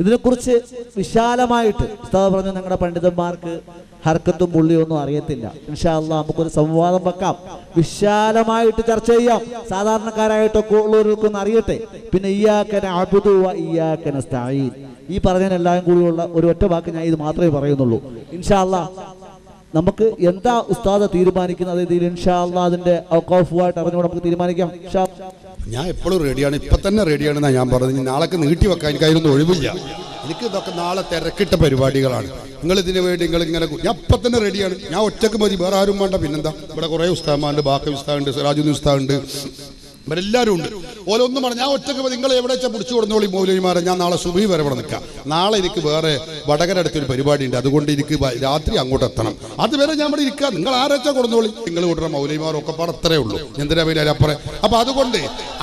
ഇതിനെക്കുറിച്ച് വിശാലമായിട്ട് ഉസ്താദ് പറഞ്ഞു ഞങ്ങളുടെ പണ്ഡിതന്മാർക്ക് ഹർക്കത്തും പുള്ളിയൊന്നും അറിയത്തില്ല. ഇൻഷാല്ല നമുക്കൊരു സംവാദം വെക്കാം. വിശാലമായിട്ട് ചർച്ച ചെയ്യാം. സാധാരണക്കാരായിട്ടൊക്കെ ഉള്ളവർക്കൊന്ന് അറിയട്ടെ. പിന്നെ ഇയാക്കന അബുദുവ ഇയാക്കന സ്ഥായി ഈ പറഞ്ഞതിനെല്ലാം കൂടിയുള്ള ഒരു ഒറ്റ വാക്ക് ഞാൻ ഇത് മാത്രമേ പറയുന്നുള്ളൂ. ഇൻഷാല്ല നമുക്ക് എന്താ ഉസ്താദ് തീരുമാനിക്കുന്നത്? ഇതിൽ ഇൻഷാ അല്ലാ അതിന്റെ ഔക്കോഫുമായിട്ട് അറിഞ്ഞുകൊണ്ട് നമുക്ക് തീരുമാനിക്കാം. ഞാൻ എപ്പോഴും റെഡിയാണ് ഇപ്പൊ തന്നെ റെഡിയാണ് ഞാൻ പറഞ്ഞത്. നാളെ നീട്ടി വെക്കാൻ എനിക്ക് അതിനൊന്നും ഒഴിവില്ല. എനിക്ക് ഇതൊക്കെ നാളെ തിരക്കിട്ട പരിപാടികളാണ്. നിങ്ങൾ ഇതിനു വേണ്ടി നിങ്ങൾ ഇങ്ങനെ ഞാൻ ഇപ്പൊ തന്നെ റെഡിയാണ്. ഞാൻ ഒറ്റയ്ക്ക് മതി വേറെ ആരും വേണ്ട. പിന്നെന്താ? ഇവിടെ കുറേ ഉസ്താമാണ്ട് ബാക്കി ഉസ്താവുണ്ട് സിറാജുദ്ദീൻ ഉസ്താവുണ്ട് ഇവരെല്ലാവരും ഉണ്ട്. ഓരോന്നും പറഞ്ഞു ഞാൻ ഒറ്റയ്ക്ക് നിങ്ങൾ എവിടെ വെച്ചാൽ പിടിച്ചു കൊടുത്തോളി മൗലവിമാരെ? ഞാൻ നാളെ സുബി വരെ ഇവിടെ നിൽക്കാം. നാളെ എനിക്ക് വേറെ വടകര അടുത്തൊരു പരിപാടി ഉണ്ട്. അതുകൊണ്ട് എനിക്ക് രാത്രി അങ്ങോട്ട് എത്തണം. അതുവരെ ഞാൻ ഇവിടെ ഇരിക്കാം. നിങ്ങൾ ആരെച്ചാൽ കൊടുത്തോളി നിങ്ങൾ വിടുന്ന മൗലവിമാരൊക്കെ പാടെ അത്രേ ഉള്ളൂ. എന്തിനാ പിന്നെ അപ്പുറം? അപ്പൊ അതുകൊണ്ട്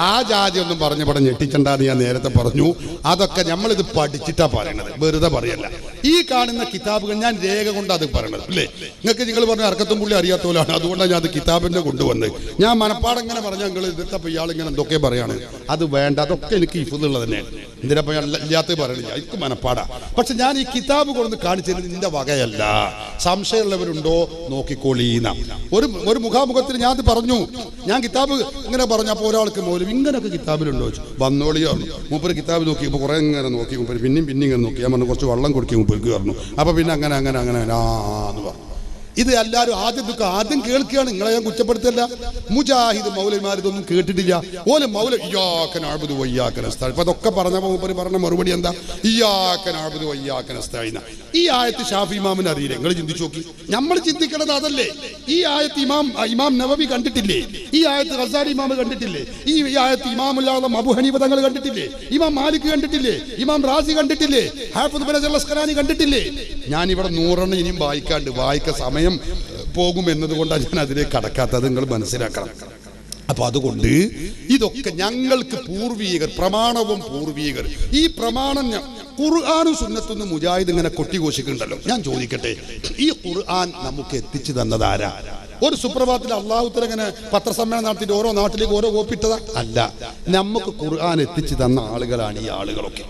ആ ജാതി ഒന്നും പറഞ്ഞ ഇവിടെ ഞെട്ടിച്ചണ്ടാന്ന് ഞാൻ നേരത്തെ പറഞ്ഞു. അതൊക്കെ നമ്മളിത് പഠിച്ചിട്ടാ പറയണത്. വെറുതെ പറയല്ല. ഈ കാണുന്ന കിതാബുകൾ ഞാൻ രേഖ കൊണ്ട് അത് പറയണത്. അല്ലേ? നിങ്ങൾക്ക് നിങ്ങൾ പറഞ്ഞ അർക്കത്തും പുള്ളി അറിയാത്തവരാണ്. അതുകൊണ്ടാണ് ഞാൻ അത് കിതാബിന്റെ കൊണ്ടുവന്നത് ഞാൻ മനപ്പാടം പറഞ്ഞാൽ നിങ്ങൾ ഇതിട്ടപ്പോൾ ഇയാൾ ഇങ്ങനെ എന്തൊക്കെ പറയാണ്? അത് വേണ്ട അതൊക്കെ എനിക്ക് ഇഫുള്ളത് തന്നെയാണ് എന്തിനപ്പോൾ ഞാൻ ഇല്ലാത്ത പറയണില്ല? എനിക്ക് മനപ്പാടാ. പക്ഷെ ഞാൻ ഈ കിതാബ് കൊണ്ട് കാണിച്ചത് നിന്റെ വകയല്ല. സംശയമുള്ളവരുണ്ടോ? നോക്കിക്കോളീന ഒരു ഒരു മുഖാമുഖത്തിൽ ഞാൻ പറഞ്ഞു. ഞാൻ കിതാബ് ഇങ്ങനെ പറഞ്ഞു അപ്പോൾ ഒരാൾക്ക് പോലും ഇങ്ങനെയൊക്കെ കിതാബിലുണ്ടോ വന്നോളിയോ മൂപ്പര് കിതാബ് നോക്കി ഇപ്പോൾ കുറേ ഇങ്ങനെ നോക്കി മൂപ്പര്. പിന്നെയും പിന്നെ ഇങ്ങനെ നോക്കി. ഞാൻ പറഞ്ഞു കുറച്ച് വെള്ളം കൊടുക്കി മൂപ്പർക്ക് പറഞ്ഞു. അപ്പോൾ പിന്നെ അങ്ങനെ അങ്ങനെ അങ്ങനെ ആ എന്ന് പറഞ്ഞു. ഇത് എല്ലാവരും ആദ്യം ദുഃഖം ആദ്യം കേൾക്കുകയാണ്. നിങ്ങളെ ഞാൻ കുറ്റപ്പെടുത്തല്ല മുജാഹിദ് മൗലന്മാർ ഇതൊന്നും കേട്ടിട്ടില്ല. ഓലെ മൗല വയ്യാക്കൻ സ്ഥലം ഇപ്പൊ അതൊക്കെ പറഞ്ഞ മൂപ്പര് പറഞ്ഞ മറുപടി എന്താ? ഇയാക്കൻ ആബുദു വയ്യാക്കന സ്ഥലം ഈ ആയത്ത് ഷാഫി ഇമാമിന് അറിയില്ല? നിങ്ങൾ ചിന്തിച്ചു നോക്കി. നമ്മൾ ചിന്തിക്കണത് അതല്ലേ. ഈ ആയത്ത് ഇമാം ഇമാം നവബി കണ്ടിട്ടില്ലേ? ഈ ആയത്ത് ഹസാരി ഇമാം കണ്ടിട്ടില്ലേ? ഈ ആയത്ത് ഇമാമുല്ലാതെ അബു ഹനീഫ തങ്ങൾ കണ്ടിട്ടില്ലേ? ഇമാം മാലിക് കണ്ടിട്ടില്ലേ? ഇമാം റാസി കണ്ടിട്ടില്ലേ? ഹാഫുദ് അസ്കലാനി കണ്ടിട്ടില്ലേ? ഞാൻ ഇവിടെ നൂറെണ്ണം ഇനിയും വായിക്കാണ്ട്. വായിക്ക സമയം പോകും എന്നതുകൊണ്ടാണ് ഞാൻ അതിലേക്ക് കടക്കാത്തത്. നിങ്ങൾ മനസ്സിലാക്കണം. അപ്പൊ അതുകൊണ്ട് ഇതൊക്കെ ഞങ്ങൾക്ക് പൂർവീകർ പ്രമാണവും പൂർവീകർ. ഈ പ്രമാണം ഖുർആാനും സുന്നത്തുനിന്ന് മുജാഹിദ് ഇങ്ങനെ കൊട്ടിഘോഷിക്കുന്നുണ്ടല്ലോ. ഞാൻ ചോദിക്കട്ടെ ഈ ഖുർആൻ നമുക്ക് എത്തിച്ചു തന്നത് ആരാ? ഒരു സുപ്രഭാതത്തിൽ അള്ളാഹുത്തര ഇങ്ങനെ പത്രസമ്മേളനം നടത്തിയിട്ട് ഓരോ നാട്ടിലേക്ക് ഓരോ കോപ്പിട്ടതാ അല്ല നമുക്ക് ഖുർആൻ എത്തിച്ചു തന്ന ആളുകളാണ് ഈ ആളുകളൊക്കെ.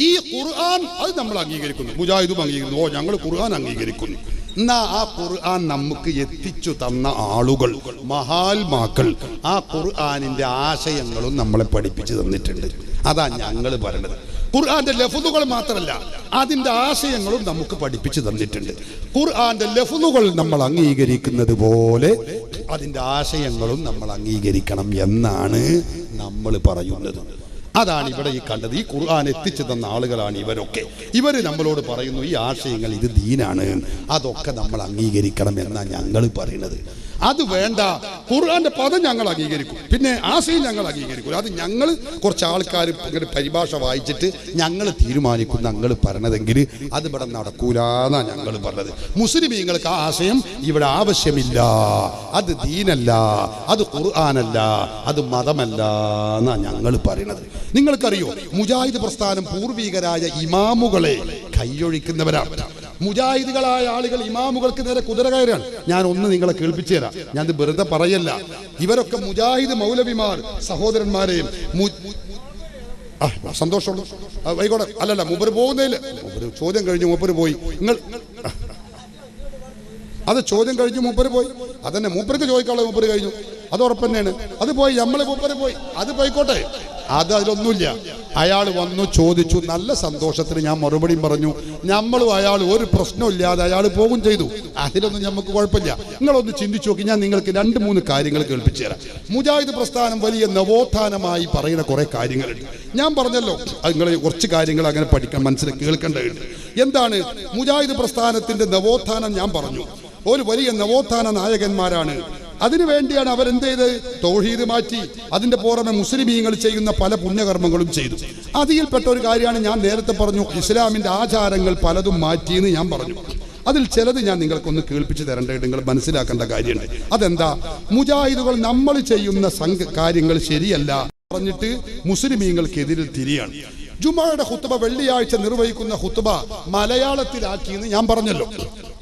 ഈ ഖുർആൻ അത് നമ്മൾ അംഗീകരിക്കുന്നു. മുജാഹിദും അംഗീകരിക്കുന്നു. ഓ ഞങ്ങൾ ഖുർആൻ അംഗീകരിക്കുന്നു. എന്നാ ആ ഖുർആൻ നമുക്ക് എത്തിച്ചു തന്ന ആളുകൾ മഹാത്മാക്കൾ. ആ ഖുർആനിന്റെ ആശയങ്ങളും നമ്മളെ പഠിപ്പിച്ചു തന്നിട്ടുണ്ട്. അതാ ഞങ്ങൾ പറയണത്. ഖുർആന്റെ ലഫുദുകൾ മാത്രമല്ല അതിന്റെ ആശയങ്ങളും നമുക്ക് പഠിപ്പിച്ചു തന്നിട്ടുണ്ട്. ഖുർആന്റെ ലഫുദുകൾ നമ്മൾ അംഗീകരിക്കുന്നത് പോലെ അതിന്റെ ആശയങ്ങളും നമ്മൾ അംഗീകരിക്കണം എന്നാണ് നമ്മൾ പറയുന്നത്. അതാണ് ഇവിടെ ഈ കണ്ടത്. ഈ ഖുർആൻ എത്തിച്ചു തന്ന ആളുകളാണ് ഇവരൊക്കെ. ഇവർ നമ്മളോട് പറയുന്നു ഈ ആശയങ്ങൾ ഇത് ദീനാണ്. അതൊക്കെ നമ്മൾ അംഗീകരിക്കണം എന്നാണ് ഞങ്ങൾ പറയുന്നത്. അത് വേണ്ട. ഖുർആന്റെ പദം ഞങ്ങൾ അംഗീകരിക്കും. പിന്നെ ആശയം ഞങ്ങൾ അംഗീകരിക്കും. അത് ഞങ്ങൾ കുറച്ച് ആൾക്കാർ ഇങ്ങനെ പരിഭാഷ വായിച്ചിട്ട് ഞങ്ങൾ തീരുമാനിക്കും ഞങ്ങൾ പറഞ്ഞതെങ്കിൽ അത് ഇവിടെ നടക്കൂലെന്നാണ് ഞങ്ങൾ പറഞ്ഞത്. മുസ്ലിമീങ്ങൾക്ക് ആ ആശയം ഇവിടെ ആവശ്യമില്ല. അത് ദീനല്ല അത് ഖുർആാനല്ല അത് മതമല്ല എന്നാണ് ഞങ്ങൾ പറയുന്നത് നിങ്ങൾക്കറിയോ മുജാഹിദ് പ്രസ്ഥാനം പൂർവികരായ ഇമാമുകളെ കൈയൊഴിക്കുന്നവരാണ്. മുജാഹിദുകളായ ആളുകൾ ഇമാമുകൾക്ക് നേരെ കുതിര കയറാണ് ഞാൻ ഒന്ന് നിങ്ങളെ കേൾപ്പിച്ചു തരാം. ഞാൻ വെറുതെ പറയല്ല. ഇവരൊക്കെ മുജാഹിദ് മൗലവിമാർ സഹോദരന്മാരെയും സന്തോഷമുള്ളൂ ആയിക്കോട്ടെ അല്ലല്ല മൂപ്പര് പോകുന്നതിൽ ചോദ്യം കഴിഞ്ഞ് മൂപ്പര് പോയി. നിങ്ങൾ അത് ചോദ്യം കഴിഞ്ഞ് മൂപ്പര് പോയി. അതന്നെ മൂപ്പർക്ക് ചോദിക്കാനുള്ള മൂപ്പര് കഴിഞ്ഞു. അത് ഉറപ്പ് തന്നെയാണ്. അത് പോയി. നമ്മളെ മൂപ്പര് പോയി. അത് പോയിക്കോട്ടെ. അത് അതിലൊന്നുമില്ല. അയാൾ വന്നു ചോദിച്ചു നല്ല സന്തോഷത്തിന് ഞാൻ മറുപടിയും പറഞ്ഞു. നമ്മളും അയാൾ ഒരു പ്രശ്നമില്ലാതെ അയാൾ പോകും ചെയ്തു. അതിലൊന്നും നമുക്ക് കുഴപ്പമില്ല. നിങ്ങളൊന്ന് ചിന്തിച്ചു നോക്കി ഞാൻ നിങ്ങൾക്ക് രണ്ട് മൂന്ന് കാര്യങ്ങൾ കേൾപ്പിച്ചു തരാം. മുജാഹിദ് പ്രസ്ഥാനം വലിയ നവോത്ഥാനമായി പറയുന്ന കുറെ കാര്യങ്ങളുണ്ട്. ഞാൻ പറഞ്ഞല്ലോ നിങ്ങൾ കുറച്ച് കാര്യങ്ങൾ അങ്ങനെ പഠിക്കാൻ മനസ്സിൽ കേൾക്കേണ്ടതുണ്ട്. എന്താണ്? മുജാഹിദ് പ്രസ്ഥാനത്തിന്റെ നവോത്ഥാനം ഞാൻ പറഞ്ഞു. ഒരു വലിയ നവോത്ഥാന നായകന്മാരാണ് അതിനു വേണ്ടിയാണ് അവരെന്ത് ചെയ്ത് തൗഹീദ് മാറ്റി. അതിന്റെ പുറമെ മുസ്ലിമീങ്ങൾ ചെയ്യുന്ന പല പുണ്യകർമ്മങ്ങളും ചെയ്തു. അതിൽപ്പെട്ട ഒരു കാര്യമാണ് ഞാൻ നേരത്തെ പറഞ്ഞു. ഇസ്ലാമിന്റെ ആചാരങ്ങൾ പലതും മാറ്റിയെന്ന് ഞാൻ പറഞ്ഞു. അതിൽ ചിലത് ഞാൻ നിങ്ങൾക്കൊന്ന് കേൾപ്പിച്ചു തരേണ്ടത് നിങ്ങൾ മനസ്സിലാക്കേണ്ട കാര്യമുണ്ട്. അതെന്താ? മുജാഹിദുകൾ നമ്മൾ ചെയ്യുന്ന സംഘ കാര്യങ്ങൾ ശരിയല്ല പറഞ്ഞിട്ട് മുസ്ലിമീങ്ങൾക്കെതിരിൽ തിരിയാണ്. ജുമായുടെ ഹുത്തുബ വെള്ളിയാഴ്ച നിർവഹിക്കുന്ന ഹുത്തുബ മലയാളത്തിലാക്കിയെന്ന് ഞാൻ പറഞ്ഞല്ലോ.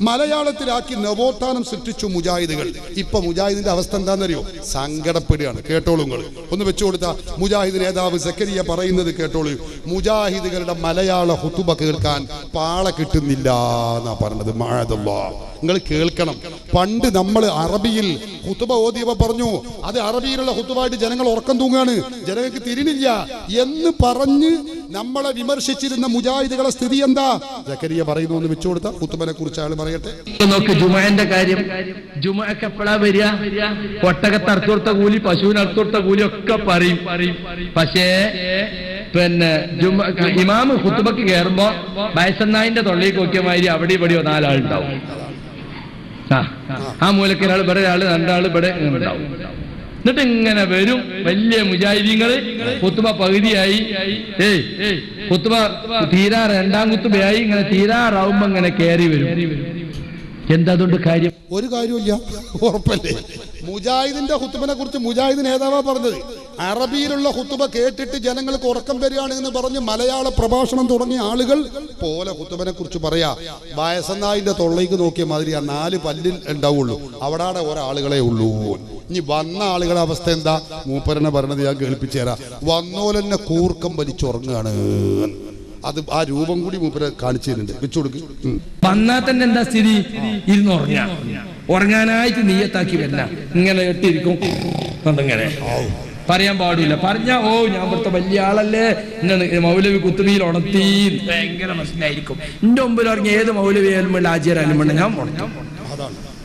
മലയാളത്തിലാക്കി നവോത്ഥാനം സൃഷ്ടിച്ചു മുജാഹിദുകൾ. ഇപ്പൊ മുജാഹിദിന്റെ അവസ്ഥ എന്താണെന്നറിയോ? സങ്കടപ്പെടുകയാണ്. കേട്ടോളൂ ഒന്ന് വെച്ചു കൊടുത്ത മുജാഹിദ് നേതാവ് സക്കരിയ പറയുന്നത് കേട്ടോളൂ. മുജാഹിദുകളുടെ മലയാള ഹുത്തുബ കേൾക്കാൻ പാള കിട്ടുന്നില്ല എന്നാ പറഞ്ഞത്. മഴതല്ലോ നിങ്ങൾ കേൾക്കണം. പണ്ട് നമ്മൾ അറബിയിൽ ഹുത്തുബ ഓതിയവ പറഞ്ഞു അത് അറബിയിലുള്ള ഹുത്തുബായിട്ട് ജനങ്ങൾ ഉറക്കം തൂങ്ങാണ്. ജനങ്ങൾക്ക് തിരിഞ്ഞില്ല. എന്ന് പറഞ്ഞ് നമ്മളെ വിമർശിച്ചിരുന്ന മുജാഹിദുകളെ സ്ഥിതി എന്താ? ജക്കരിയ പറയുന്നു എന്ന് വെച്ചു ഹുത്തുബനെ കുറിച്ച് അയാൾ പറയട്ടെ നോക്ക് ജുമാന്റെ കാര്യം. ജുമാക്ക് എപ്പോഴാ വരിക? ഒട്ടകത്ത് അറുത്തുകൊടുത്ത കൂലി പശുവിന് അറുത്തുകൊടുത്ത കൂലി ഒക്കെ പറയും. പക്ഷേ പിന്നെ ഇമാമ് ഹുത്തുബക്ക് കയറുമ്പോ വയസ്സന്നായിന്റെ തൊള്ളി കോക്കിയമാതിരി അവിടെ ഇവിടെയോ നാലാളുണ്ടാവും. ആ മൂലക്കൊരാൾ ഇവിടെ ആൾ രണ്ടാൾ ഇവിടെ ഉണ്ടാവും. എന്നിട്ട് ഇങ്ങനെ വരും വലിയ മുജാഹിദീങ്ങൾ. കുത്തുബ പകുതിയായി. ഏയ് കുത്തുബ തീരാ രണ്ടാം കുത്തുബയായി ഇങ്ങനെ തീരാറാവുമ്പോ ഇങ്ങനെ കയറി വരും. എന്താ അതുകൊണ്ട് കാര്യം? ഒരു കാര്യമില്ല ഉറപ്പല്ലേ? മുജാഹിദിന്റെ ഹുത്തുബനെ കുറിച്ച് മുജാഹിദ് നേതാവാ പറഞ്ഞത്. അറബിയിലുള്ള ഹുത്തുബ കേട്ടിട്ട് ജനങ്ങൾക്ക് ഉറക്കം വരികയാണ് എന്ന് പറഞ്ഞ് മലയാള പ്രഭാഷണം തുടങ്ങിയ ആളുകൾ പോലെ ഹുത്തുബനെ കുറിച്ച് പറയാ. വയസ്സന്നായിന്റെ തൊള്ളേക്ക് നോക്കിയ മാതിരി ആ നാല് പല്ലിൽ ഉണ്ടാവുള്ളൂ. അവിടെ ഒരാളുകളെ ഉള്ളൂ. ഇനി വന്ന ആളുകളുടെ അവസ്ഥ എന്താ? മൂപ്പരനെ പറഞ്ഞത് ഞാൻ കേൾപ്പിച്ചു തരാം വന്നോലെന്നെ കൂർക്കം വലിച്ചുറങ്ങുകയാണ് അത് ആ രൂപം കൂടി മൂപ്പര് കാണിച്ചു തരുന്നുണ്ട്. വെച്ചു കൊടുക്കും. വന്നാൽ തന്നെ എന്താ സ്ഥിതി? ഇരുന്ന് ഉറങ്ങ. ഉറങ്ങാനായിട്ട് നീയത്താക്കി വരില്ല. ഇങ്ങനെ ഇട്ടിരിക്കും. പറയാൻ പാടില്ല. പറഞ്ഞ ഓ ഞാൻ ഇവിടുത്തെ വലിയ ആളല്ലേ. ഇങ്ങനെ മൗലവി കുത്തുബിയിൽ ഉണർത്തി. ഭയങ്കര മനസ്സിലായിരിക്കും എന്റെ മുമ്പിൽ ഉറങ്ങി ഏത് മൗലവി ആയാലും വേണ്ട ആചാരായാലും വേണ്ട ഞാൻ ഉണർത്തും.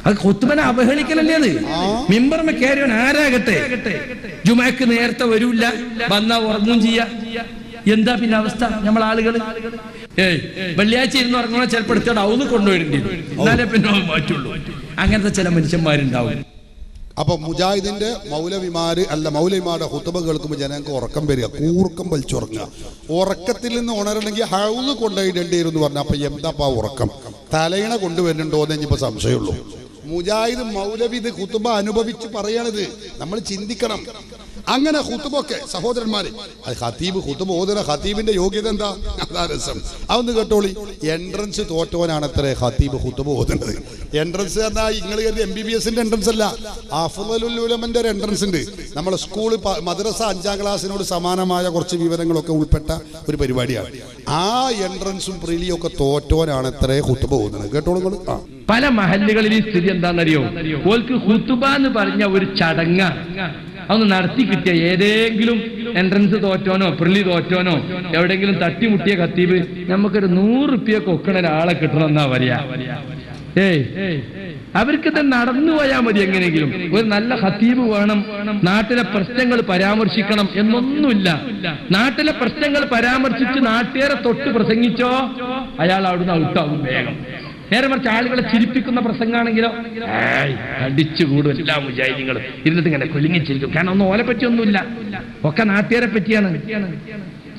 അത് കുത്തുബനെ അവഹേളിക്കലല്ലേ അത്? മിമ്പർമ കയറിയവൻ ആരാകട്ടെ? ജുമാക്ക് നേരത്തെ വരൂല്ല വന്നാ ഉറങ്ങും ചെയ്യാ. എന്താ പിന്നെ അവസ്ഥ? നമ്മൾ ആളുകൾ ഏയ് വെള്ളിയാഴ്ച ഇരുന്ന് ഉറങ്ങണ ചിലപ്പോൾ എടുത്തോണ്ട് അവന്ന് കൊണ്ടുപോയിട്ടുണ്ട് എന്നാലേ പിന്നെ മാറ്റുള്ളൂ. അങ്ങനത്തെ ചില മനുഷ്യന്മാരുണ്ടാവും. അപ്പൊ മുജാഹിദിന്റെ മൗലവിമാര് അല്ല മൗലവിമാരുടെ ഹുത്തബ കേൾക്കുമ്പോൾ ജനങ്ങൾക്ക് ഉറക്കം വരിക കൂർക്കം വലിച്ചുറങ്ങുക ഉറക്കത്തിൽ നിന്ന് ഉണരണമെങ്കിൽ ഹൗന്ന് കൊണ്ടുപോയിടേണ്ടി എന്ന് പറഞ്ഞു അപ്പൊ എന്താപ്പാ ഉറക്കം? തലയിണ കൊണ്ടുവരുന്നുണ്ടോ എന്ന് ഇനിയിപ്പോ സംശയമുള്ളൂ. മുജാഹിദ് മൗലവി ഇത് ഹുത്തുബ അനുഭവിച്ച് പറയണത് നമ്മൾ ചിന്തിക്കണം. അങ്ങനെ ഹുത്തുബൊക്കെ സഹോദരന്മാര് ഹത്തീബ് ഹുത്തുബ ഓതുന്ന ഹത്തീബിന്റെ യോഗ്യത എന്താ? അതാ രസം. അതൊന്ന് കേട്ടോളി. എൻട്രൻസ് തോറ്റവനാണ് അത്ര ഹത്തീബ് ഹുത്തുബ ഓതുന്നത്. എൻട്രൻസ് എന്നാ നിങ്ങൾ എം ബി ബി എസിന്റെ എൻട്രൻസ് അല്ല. അഫുലുലമന്റെ ഒരു എൻട്രൻസ് ഉണ്ട്. നമ്മളെ സ്കൂൾ മദ്രസ അഞ്ചാം ക്ലാസ്സിനോട് സമാനമായ കുറച്ച് വിവരങ്ങളൊക്കെ ഉൾപ്പെട്ട ഒരു പരിപാടിയാണ്. ആ എൻട്രൻസും പ്രീലിയും ഒക്കെ തോറ്റവനാണ് അത്ര ഹുത്തുബ ഓതുന്നത്. കേട്ടോളൂ ആ. പല മഹല്ലുകളിൽ ഈ സ്ഥിതി എന്താണെന്നറിയോ? ഓൽക്ക് ഹുത്തുബ എന്ന് പറഞ്ഞ ഒരു ചടങ്ങ. അതൊന്ന് നടത്തി കിട്ടിയ ഏതെങ്കിലും എൻട്രൻസ് തോറ്റോനോ പ്രിലി തോറ്റോനോ എവിടെങ്കിലും തട്ടിമുട്ടിയ കത്തീബ് നമുക്കൊരു നൂറ് റുപ്യ കൊക്കണ ഒരാളെ കിട്ടണം എന്നാ പറയാ. ഏയ് അവർക്കിത് നടന്നു പോയാൽ മതി എങ്ങനെയെങ്കിലും. ഒരു നല്ല ഹത്തീബ് വേണം നാട്ടിലെ പ്രശ്നങ്ങൾ പരാമർശിക്കണം എന്നൊന്നുമില്ല. നാട്ടിലെ പ്രശ്നങ്ങൾ പരാമർശിച്ച് നാട്ടുകാരെ തൊട്ട് പ്രസംഗിച്ചോ അയാൾ അവിടുന്ന് ഔട്ടാവും വേഗം. നേരെ മറിച്ച് ആളുകളെ ചിരിപ്പിക്കുന്ന പ്രസംഗമാണെങ്കിലോ? അടിച്ചുകൂടും അടിച്ചു കൂടും എല്ലാ മുജാഹിദികളും ഇരുന്നിട്ട് ഇങ്ങനെ കുലുങ്ങിച്ചിരിക്കും കാരണം ഒന്നും ഓലെ പറ്റിയൊന്നുമില്ല. ഒക്കെ നാട്ടുകാരെ പറ്റിയാണ്.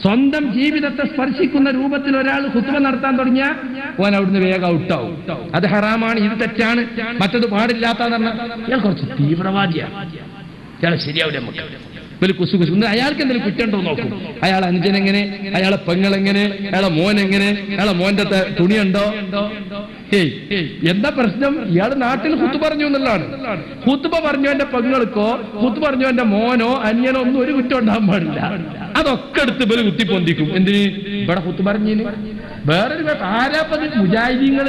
സ്വന്തം ജീവിതത്തെ സ്പർശിക്കുന്ന രൂപത്തിൽ ഒരാൾ കുത്തുവ നടത്താൻ തുടങ്ങിയ ഓൻ അവിടുന്ന് വേഗം ഔട്ടാവും. അത് ഹറാമാണ് ഇത് തെറ്റാണ്. മറ്റത് പാടില്ലാത്ത പറഞ്ഞാൽ ഇയാൾ കുറച്ച് തീവ്രവാദിയാണ് ഇയാൾ ശരിയാവില്ല നമുക്ക്. ഇവർ കുസു കുസു അയാൾക്ക് എന്തെങ്കിലും കുറ്റമുണ്ടോ നോക്കും. അയാൾ അഞ്ചൻ എങ്ങനെ അയാളെ പെങ്ങൾ എങ്ങനെ അയാളെ മോൻ എങ്ങനെ അയാളെ മോന്റെ തുണിയുണ്ടോ? ഏയ് എന്താ പ്രശ്നം? ഇയാൾ നാട്ടിൽ കുത്തു പറഞ്ഞു എന്നുള്ളതാണ്. കുത്തുബ പറഞ്ഞവന്റെ പെങ്ങൾക്കോ കുത്തു പറഞ്ഞവന്റെ മോനോ അന്യനോ ഒന്നും ഒരു കുറ്റം ഉണ്ടാകാൻ പാടില്ല. അതൊക്കെ എടുത്ത് ഇവർ കുത്തി പൊന്തിക്കും എന്തിന്? ഇവിടെ കുത്തു പറഞ്ഞിന്. വേറൊരു ആരാപ്പത് മുജാഹിദീങ്ങൾ?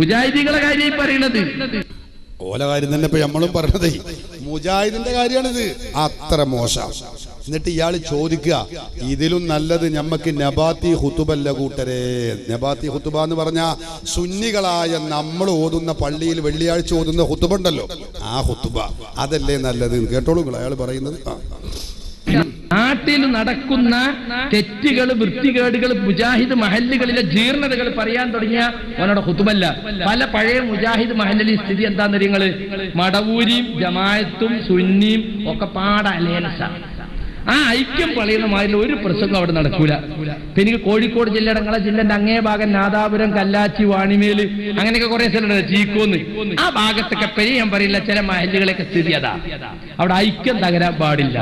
മുജാഹിദീങ്ങളെ കാര്യം പറയണത് ഓല കാര്യം തന്നെ ഇപ്പൊ നമ്മളും പറഞ്ഞതേ. മുജാഹിദിന്റെ കാര്യമാണിത്. അത്ര മോശം. എന്നിട്ട് ഇയാൾ ചോദിക്കുക ഇതിലും നല്ലത് ഞമ്മക്ക് നബാത്തി ഹുത്തുബല്ല കൂട്ടരെ. നബാത്തി ഹുത്തുബ എന്ന് പറഞ്ഞ സുന്നികളായ നമ്മൾ ഓതുന്ന പള്ളിയിൽ വെള്ളിയാഴ്ച ഓതുന്ന ഹുത്തുബ ഉണ്ടല്ലോ. ആ ഹുത്തുബ അതല്ലേ നല്ലത്? കേട്ടോളൂ അയാൾ പറയുന്നത്. ആ. നാട്ടിൽ നടക്കുന്ന തെറ്റുകൾ വൃത്തികേടുകൾ മുജാഹിദ് മഹല്ലുകളിലെ ജീർണതകൾ പറയാൻ തുടങ്ങിയ അവനോട് ഹുത്തുമല്ല പല പഴയ മുജാഹിദ് മഹല്ലിലെ സ്ഥിതി എന്താന്ന് നിങ്ങൾ മടവൂരിയും ജമായത്തും സുന്നിയും ഒക്കെ പാട അലേൻസ ആ ഐക്യം പളയുന്ന മാതിരി ഒരു പ്രസംഗം അവിടെ നടക്കൂല. പിന്നെ എനിക്ക് കോഴിക്കോട് അടങ്ങള ജില്ലന്റെ അങ്ങേ ഭാഗം നാദാപുരം കല്ലാച്ചി വാണിമേൽ അങ്ങനെയൊക്കെ കുറെ സ്ഥലമുണ്ട്. ചീക്കോന്ന്. ആ ഭാഗത്തൊക്കെ പെരി ഞാൻ പറയില്ല ചില മഹല്ലുകളൊക്കെ സ്ഥിതി അതാ. അവിടെ ഐക്യം തകരാൻ പാടില്ല.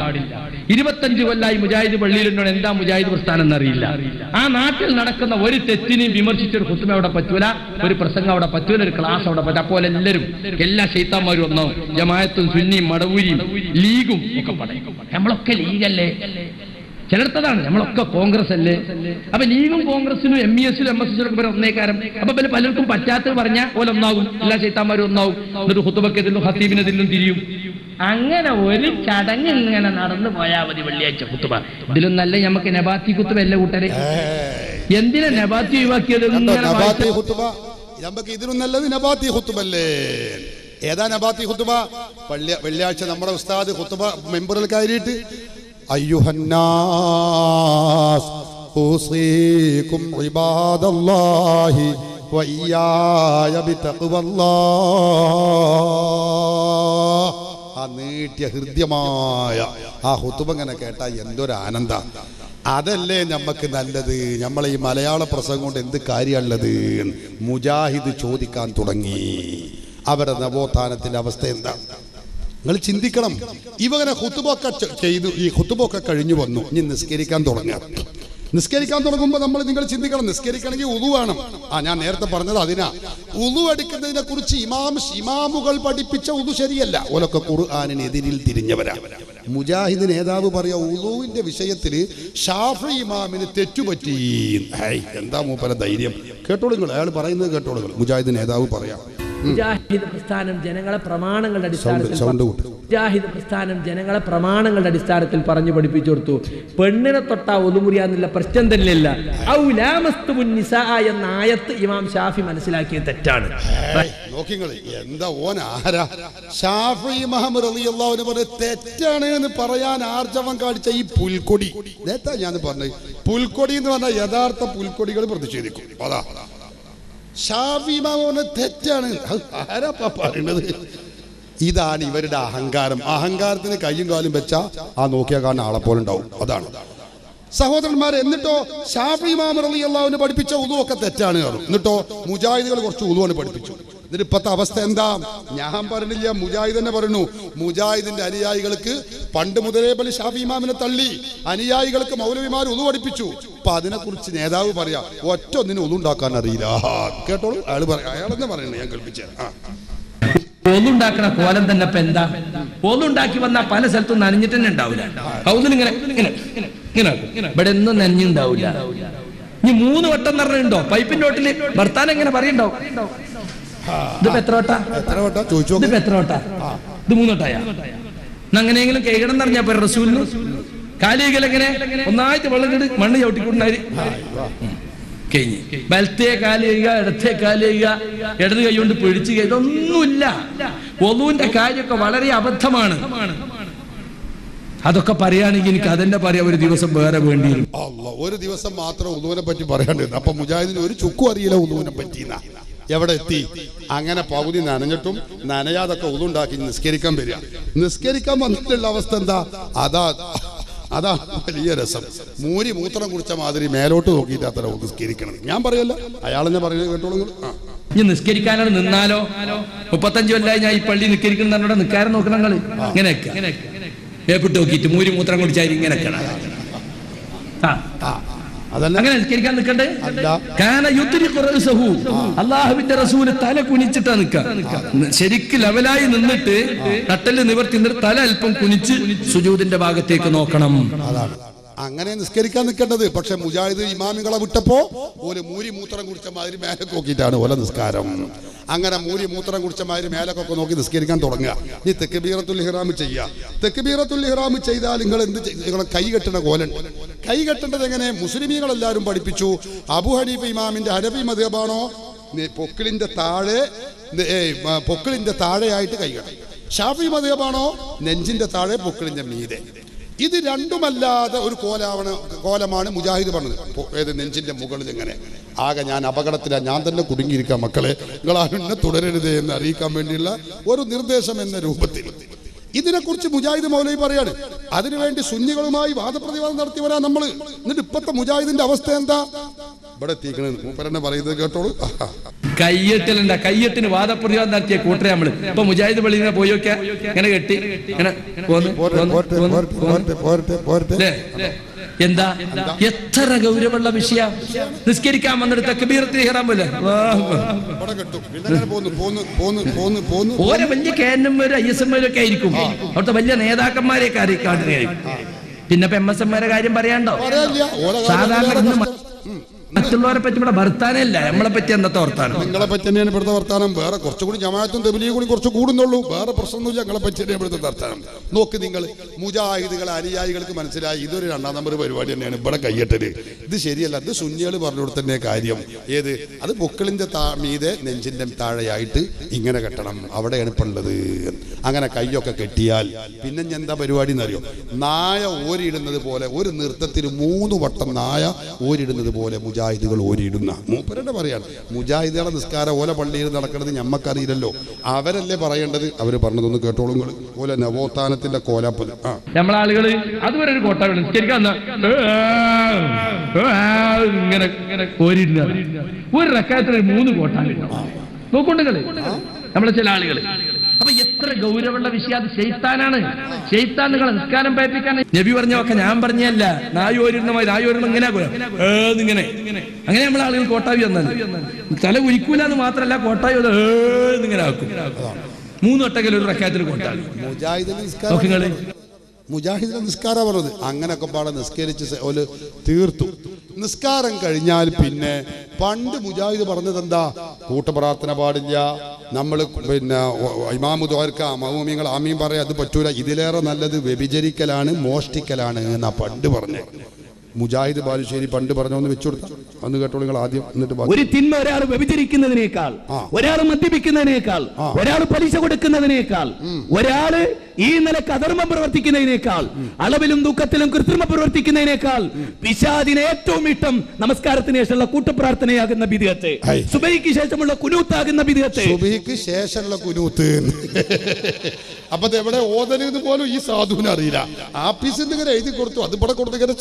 ഇരുപത്തഞ്ച് കൊല്ലായി മുജാഹിദ് പള്ളിയിലുണ്ടോ? എന്താ മുജാഹിദ് പ്രസ്ഥാനം എന്നറിയില്ല. ആ നാട്ടിൽ നടക്കുന്ന ഒരു തെറ്റിനെയും വിമർശിച്ച ഒരു കുത്തുമ അവിടെ പറ്റൂല. ഒരു പ്രസംഗം അവിടെ പറ്റൂല ഒരു ക്ലാസ് അവിടെ പറ്റും അപ്പോൾ എല്ലാവരും എല്ലാ ശൈത്താന്മാരും ഒന്നാവും. ജമായത്തും സുന്നിയും മടവൂരിയും ലീഗും ഒക്കെ നമ്മളൊക്കെ ലീഗല്ലേ ചിലടത്തതാണ്. നമ്മളൊക്കെ കോൺഗ്രസ് അല്ലേ അപ്പൊ ലീഗും കോൺഗ്രസിനും എം ഇ എസിലും എം എസ് എസിലും ഒക്കെ ഒന്നേക്കാരം. അപ്പൊ പിന്നെ പലർക്കും പറ്റാത്തത് പറഞ്ഞാൽ പോലെ ഒന്നാകും എല്ലാ ചൈത്താന്മാരും ഒന്നാവും. എന്നിട്ട് ഹുത്തുബക്കതിലും ഹത്തീബിനെതിലും തിരിയും. അങ്ങനെ ഒരു ചടങ്ങ് ഇങ്ങനെ നടന്നു പോയാൽ മതി വെള്ളിയാഴ്ച കുത്തുബ ഇതിലും നല്ല നമുക്ക് നബാത്തി കുത്തുബ അല്ല കൂട്ടരെ? എന്തിനാ നബാത്തി ഒഴിവാക്കിയത് നമുക്ക് ഇതിലും നല്ലത് നബാത്തി ഹുത്തുബല്ലേ? ഏതാ നബാത്തി ഹുത്തുബ? വെള്ളിയാഴ്ച നമ്മുടെ ഉസ്താദ് ഹുത്തുബ മെമ്പറിൽ കയറിയിട്ട് അയ്യുഹന്നാസ് ഊസീകും ഇബാദല്ലാഹി വഇയ്യായ ബിതഖ്വല്ലാഹ് ആ നീട്ടിയ ഹൃദ്യമായ ആ ഹുത്തുബ ഇങ്ങനെ കേട്ടാൽ എന്തൊരു ആനന്ദ. അതല്ലേ നമുക്ക് നല്ലത്. നമ്മളെ ഈ മലയാള പ്രസംഗം കൊണ്ട് എന്ത് കാര്യമുള്ളത് മുജാഹിദ് ചോദിക്കാൻ തുടങ്ങി. അവരുടെ നവോത്ഥാനത്തിന്റെ അവസ്ഥ എന്താ? നിങ്ങൾ ചിന്തിക്കണം. ഇവങ്ങനെ ഹുത്തുബൊക്കെ ചെയ്തു ഈ ഹുത്തുബൊക്കെ കഴിഞ്ഞു വന്നു. ഇനി നിസ്കരിക്കാൻ തുടങ്ങുക നിസ്കരിക്കാൻ തുടങ്ങുമ്പോൾ നമ്മൾ നിങ്ങൾ ചിന്തിക്കണം. നിസ്കരിക്കണമെങ്കിൽ ഉതു വേണം. ആ ഞാൻ നേരത്തെ പറഞ്ഞത് അതിനാ. ഉതു എടുക്കുന്നതിനെ കുറിച്ച് ഇമാം ഇമാമുകൾ പഠിപ്പിച്ച ഉതു ശരിയല്ല. ഓലൊക്കെ ഖുർആാനിന് തിരിഞ്ഞവരാ. മുജാഹിദ് നേതാവ് പറയാ ഉദുവിന്റെ വിഷയത്തിൽ ഷാഫി ഇമാമിന് തെറ്റുപറ്റി. എന്താ മൂപ്പര ധൈര്യം? കേട്ടോളുങ്ങൾ അയാൾ പറയുന്നത് കേട്ടോളുങ്ങൾ മുജാഹിദ് നേതാവ് പറയാം. മുജാഹിദ് പ്രസ്ഥാനം ജനങ്ങളെ പ്രമാണങ്ങളുടെ അടിസ്ഥാനത്തിൽ മുജാഹിദ് പ്രസ്ഥാനം ജനങ്ങളെ പ്രമാണങ്ങളുടെ അടിസ്ഥാനത്തിൽ പറഞ്ഞു പഠിപ്പിച്ചു കൊടുത്തു. പെണ്ണിനെ തൊട്ടാ ഒതുമുറിയാന്നുള്ള പ്രശ്നം തന്നെയില്ല. എന്ന ആയത്ത് ഇമാം ഷാഫി മനസ്സിലാക്കിയ തെറ്റാണ്. എന്താ ഓൻ ആരാ ഷാഫി മുഹമ്മദ് പറഞ്ഞ തെറ്റാണ് എന്ന് പറയാൻ ആർജവം കാണിച്ച ഈ പുൽക്കൊടി. ഞാൻ പറഞ്ഞത് പുൽക്കൊടി എന്ന് പറഞ്ഞാൽ യഥാർത്ഥ പുൽക്കൊടികൾ പ്രതിഷേധിക്കും. അതാ. ഷാഫി ഇമാം പറഞ്ഞ തെറ്റാണ്. അത് ആരാ പാ പറയണത്? ഇതാണ് ഇവരുടെ അഹങ്കാരം. അഹങ്കാരത്തിന് കയ്യും കാലും വെച്ചാ ആ നോക്കിയാൽ കാണുന്ന ആളെ പോലെ ഉണ്ടാവും. അതാണ്. സഹോദരന്മാർ എന്നിട്ടോ ഷാഫി ഇമാം അള്ളാഹുവിനെ പഠിപ്പിച്ച ഉദു ഒക്കെ തെറ്റാണ് എന്നിട്ടോ മുജാഹിദുകൾ കുറച്ച് ഉദുവാണ് പഠിപ്പിച്ചു. എന്നിട്ട് അവസ്ഥ എന്താ? ഞാൻ പറഞ്ഞില്ല മുജാഹിദ് തന്നെ പറഞ്ഞു. മുജാഹിദിന്റെ അനുയായികൾക്ക് പണ്ട് മുതലേ പള്ളി ഷാഫി ഇമാമിനെ തള്ളി. അനുയായികൾക്ക് മൗലവിമാർ ഉതു പഠിപ്പിച്ചു. അപ്പൊ അതിനെക്കുറിച്ച് നേതാവ് പറയാ ഒറ്റ ഒന്നിനും ഉദു ഉണ്ടാക്കാൻ അറിയില്ല. കേട്ടോളൂ. അയാൾ പറയാം അയാളെന്നെ പറയണേ? ഞാൻ കേൾപ്പിച്ചു ആ. ഒന്നുണ്ടാക്കണ കോലം തന്നെ ഇപ്പൊ എന്താ? ഒന്നുണ്ടാക്കി വന്നാൽ പല സ്ഥലത്തും നനഞ്ഞിട്ട് തന്നെ ഉണ്ടാവില്ല കൗന്നിൽ ഇങ്ങനെ ഇങ്ങനെ. ഇവിടെ ഒന്നും നനഞ്ഞുണ്ടാവില്ല ഇനി മൂന്ന് വട്ടം നിറഞ്ഞുണ്ടോ പൈപ്പിന്റെ ഓട്ടിൽ ഭർത്താൻ എങ്ങനെ പറയണ്ടാവും ഇതിപ്പോ എത്ര വട്ടാ? ഇതിപ്പോ എത്ര വട്ടാ? ഇത് മൂന്ന് വട്ടായ? അങ്ങനെയെങ്കിലും കേൾക്കണം എന്ന് പറഞ്ഞാ പോരെ റസൂലിന്? കാലികലെങ്ങനെ ഒന്നായിട്ട് വെള്ളം ഇട്ട് മണ്ണ് ചവിട്ടിക്കൊണ്ടായി കഴിഞ്ഞ്. വലത്തെ കാൽ ചെയ്യുക ഇടത്തെ കാൽ ചെയ്യുക ഇടത് കൈ കൊണ്ട് പിടിച്ച് ഇതൊന്നുമില്ല. ഒന്നുവിന്റെ കാര്യമൊക്കെ വളരെ അബദ്ധമാണ്. അതൊക്കെ പറയുകയാണെങ്കിൽ എനിക്ക് അതെന്നെ പറയാം. ഒരു ദിവസം വേറെ വേണ്ടി ഒരു ദിവസം മാത്രം ഉദുവിനെ പറ്റി പറയാണ്ടിരുന്നു. അപ്പൊ മുജാഹിദിന് ഒരു ചുക്കും അറിയില്ല ഉദുവിനെ പറ്റി എവിടെ എത്തി? അങ്ങനെ പകുതി നനഞ്ഞിട്ടും നനയാതൊക്കെ ഉതുണ്ടാക്കി നിസ്കരിക്കാൻ വരിക. നിസ്കരിക്കാൻ വന്നിട്ടുള്ള അവസ്ഥ എന്താ? അതാ അതാ വലിയ രസം. മൂരി മൂത്രം കുടിച്ച മാതിരി മേലോട്ട് നോക്കിയിട്ട് അത്ര നിസ്കരിക്കണം. ഞാൻ പറയല്ല? അയാളെന്നെ പറയുന്നത് കേട്ടോളൂ നിങ്ങൾ. ആ. ഇനി നിസ്കരിക്കാനാണ് നിന്നാലോ? മുപ്പത്തഞ്ചു കൊല്ലായി ഞാൻ ഈ പള്ളി നിസ്കരിക്കുന്ന നിൽക്കാരൻ നോക്കണം നിങ്ങൾ. ഇങ്ങനെയൊക്കെ. വേപ്പിട്ട് നോക്കിയിട്ട് മൂരി മൂത്രം കുടിച്ചായി ഇങ്ങനെയൊക്കെ ആ. അങ്ങനെ നിസ്കരിക്കാൻ നിൽക്കണ്ടേ? കാന. അള്ളാഹുവിന്റെ റസൂൽ തല കുനിച്ചിട്ടാ നിക്ക. ശരിക്ക് ലെവലായി നിന്നിട്ട് തട്ടൽ നിവർത്തി തല അല്പം കുനിച്ച് സുജൂദിന്റെ ഭാഗത്തേക്ക് നോക്കണം. അതാണ്. അങ്ങനെ നിസ്കരിക്കാൻ നിൽക്കേണ്ടത്. പക്ഷെ മുജാഹിദ് ഇമാമികളെ വിട്ടപ്പോ ഒരു മൂരി മൂത്രം കുടിച്ച മാതിരി മേലെ നോക്കിയിട്ടാണ് ഓല നിസ്കാരം. അങ്ങനെ മൂരി മൂത്രം കുടിച്ച മാതിരി മേലൊക്കെ നോക്കി നിസ്കരിക്കാൻ തുടങ്ങുക. ഈ തെക്കുബീറത്തുൽ ഹിറാമി ചെയ്യുക തെക്കുബീറത്തുൽ ഹിറാമി ചെയ്താൽ നിങ്ങൾ എന്ത്? നിങ്ങളെ കൈ കെട്ടണ കോലുണ്ട് കൈ കെട്ടേണ്ടത് എങ്ങനെ? മുസ്ലിമീങ്ങൾ എല്ലാവരും പഠിപ്പിച്ചു. അബു ഹനീഫ് ഇമാമിന്റെ ഹനഫി മതേബാണോ പൊക്കിളിന്റെ താഴെ പൊക്കിളിന്റെ താഴെയായിട്ട് കൈ കെട്ടണം. ഷാഫി മതേബാണോ നെഞ്ചിന്റെ താഴെ പൊക്കിളിന്റെ മീതെ. ഇത് രണ്ടുമല്ലാതെ ഒരു കോലാവണ കോലമാണ് മുജാഹിദ് പറഞ്ഞത്. ഏത് നെഞ്ചിന്റെ മുകളിൽ എങ്ങനെ? ആകെ ഞാൻ അപകടത്തിലാണ് ഞാൻ തന്നെ കുടുങ്ങിയിരിക്കാം മക്കളെ. നിങ്ങൾ എന്നെ തുടരരുത് എന്ന് അറിയിക്കാൻ വേണ്ടിയുള്ള ഒരു നിർദ്ദേശം എന്ന രൂപത്തിൽ. ഇതിനെക്കുറിച്ച് മുജാഹിദ് മൗലവി പറയാണ് അതിനുവേണ്ടി സുന്നികളുമായി വാദപ്രതിവാദം നടത്തിയവരാ നമ്മൾ എന്നിട്ട് ഇപ്പത്തെ മുജാഹിദിന്റെ അവസ്ഥ എന്താ ഇവിടെ എത്തിക്കണേ മൂപ്പരെന്നെ പറയുന്നത് കേട്ടോളൂ. കയ്യെട്ടലുണ്ട കയ്യെട്ടിന് വാദപ്രതിവാദം നടത്തിയ കൂട്ടരെ നമ്മൾ ഇപ്പൊ മുജാഹിദ് പള്ളി ഇങ്ങനെ പോയി നോക്കിയാ ഇങ്ങനെ കെട്ടി ഇങ്ങനെ പോന്ന്, പോരട്ടെ, പോന്ന്, പോരട്ടെ, പോന്ന്, പോരട്ടെ, പോരട്ടെ, പോരട്ടെ, പോരട്ടെ. ല്ലേ? എന്താ? എത്ര ഗൗരവമുള്ള വിഷയ. നിസ്കരിക്കാൻ വന്നിട്ട് തക്ബീറത്തിൽ പോലെ. ഓരോ വലിയ കേന്നന്മാരും ഐ എസ് എമ്മാരൊക്കെ ഒക്കെ ആയിരിക്കും. അവിടുത്തെ വലിയ നേതാക്കന്മാരെയൊക്കെ ആയിരിക്കും പിന്നെ ഇപ്പൊ എം എസ് എമ്മാരെ കാര്യം പറയാണ്ടോ? സാധാരണ മറ്റുള്ളവരെ പറ്റി ഇവിടെ വർത്താനല്ല നമ്മളെ പറ്റി എന്നത്തെ വർത്താനം? നിങ്ങളെ പറ്റി തന്നെയാണ് ഇവിടുത്തെ വർത്താനം. വേറെ കുറച്ചുകൂടി ജമാഅത്തും തെബിലിയും കൂടി കുറച്ച് കൂടുന്നുള്ളൂ. വേറെ പ്രശ്നമൊന്നുമില്ല. ഞങ്ങളെ പറ്റി തന്നെ ഇവിടുത്തെ വർത്താനം. നോക്ക് നിങ്ങൾ മുജാഹിദുകളെ അനുയായികൾക്ക് മനസ്സിലായി. ഇതൊരു രണ്ടാം നമ്പർ പരിപാടി തന്നെയാണ് ഇവിടെ കയ്യട്ടൽ ഇത് ശരിയല്ല. ഇത് സുന്നികൾ പറഞ്ഞു കൊടുത്തന്നെ കാര്യം. ഏത്? അത് പൊക്കിളിന്റെ മീതെ നെഞ്ചിന്റെ താഴെയായിട്ട് ഇങ്ങനെ കെട്ടണം. അവിടെയാണ് ഇപ്പം ഉള്ളത്. അങ്ങനെ കൈയൊക്കെ കെട്ടിയാൽ പിന്നെ ഞാൻ എന്താ പരിപാടി എന്നറിയോ നായ ഓരിയിടുന്നത് പോലെ ഒരു നൃത്തത്തിൽ മൂന്ന് വട്ടം നായ ഓരിടുന്നത് പോലെ മുജാഹിദുകൾ ഓരിയിടുന്ന മൂപ്പരുടെ പറയാണ് മുജാഹിദുകളെ നിസ്കാരം ഓല പള്ളിയിൽ നടക്കുന്നത് ഞമ്മക്കറിയില്ലല്ലോ. അവരല്ലേ പറയേണ്ടത്? അവർ പറഞ്ഞതൊന്ന് കേട്ടോളും. ഓല നവോത്ഥാനത്തിന്റെ കോലാപ്പത്. ആ. നമ്മളെ ആളുകൾ അതുവരെ ഒരു കോട്ട കോരിയിരുന്ന ഒരു റക്കായത്തിന് ഒരു മൂന്ന് കോട്ട നോക്കൊണ്ടുകൾ നമ്മളെ ചില അപ്പൊ എത്ര ഗൗരവമുള്ള വിഷയം. അത് ചെയ്ത്താനാണ് ചെയ്ത്താൻ നിങ്ങളെ നിസ്കാരം പയപ്പിക്കാൻ നബി പറഞ്ഞൊക്കെ ഞാൻ പറഞ്ഞല്ല നായോരുന്ന നായോരുന്ന ഇങ്ങനെ ഇങ്ങനെ അങ്ങനെ നമ്മളെ ആളുകൾ കോട്ടാവി വന്നത് തല ഉരിക്കൂല എന്ന് മാത്രല്ല കോട്ടാവി ഏതിങ്ങനെ ആക്കും? മൂന്ന് ഒട്ടകൽ ഒരു റക്കായത്തിൽ കോട്ടാവി. നോക്കിങ്ങൾ മുജാഹിദിന്റെ നിസ്കാരം പറഞ്ഞത്. അങ്ങനൊക്കെ പാടെ നിസ്കരിച്ച് ഓൽ തീർത്തു. നിസ്കാരം കഴിഞ്ഞാൽ പിന്നെ പണ്ട് മുജാഹിദ് പറഞ്ഞത് എന്താ? കൂട്ടപ്രാർത്ഥന പാടില്ല. നമ്മൾ പിന്നെ ഒ- ഒ- ഇമാമു ദ്വാരക്ക മഹൂമിങ്ങൾ ആമീൻ പറയാം അത് പറ്റൂല. ഇതിലേറെ നല്ലത് വ്യഭിചരിക്കലാണ് മോഷ്ടിക്കലാണ് എന്നാ പണ്ട് പറഞ്ഞത് മുജാഹിദ് ബാലുശ്ശേരി പണ്ട് പറഞ്ഞൊന്ന് വെച്ചു കൊടുത്ത. അന്ന് കേട്ടോ നിങ്ങൾ ആദ്യം എന്നിട്ട് ഒരു തിന്മ ഒരാൾ വ്യഭിചരിക്കുന്നതിനേക്കാൾ. ഒരാൾ മദ്യപിക്കുന്നതിനേക്കാൾ. ഒരാൾ പലിശ കൊടുക്കുന്നതിനേക്കാൾ ഒരാൾ ഈ നിലയ്ക്ക് അധർമ്മം പ്രവർത്തിക്കുന്നതിനേക്കാൾ അളവിലും ദുഃഖത്തിലും കൃത്രിമ പ്രവർത്തിക്കുന്നതിനേക്കാൾ പിശാദിന് ഏറ്റവും ഇഷ്ടം നമസ്കാരത്തിന് ശേഷമുള്ള കൂട്ടപ്രാർത്ഥനയാകുന്ന വിധിയത്തെ. സുബൈക്ക് ശേഷമുള്ള കുനൂത്താകുന്ന വിധിയത്തെ. സുബൈക്ക് ശേഷമുള്ള കുനൂത്ത് അപ്പൊ എവിടെ ഓതലെന്ന് പോലും ഈ സാധുവിന് അറിയില്ല. ആഫീസിൽ നിന്ന് ഇങ്ങനെ എഴുതി കൊടുത്തു. അത് ഇവിടെ കൊടുത്ത് ഇങ്ങനെ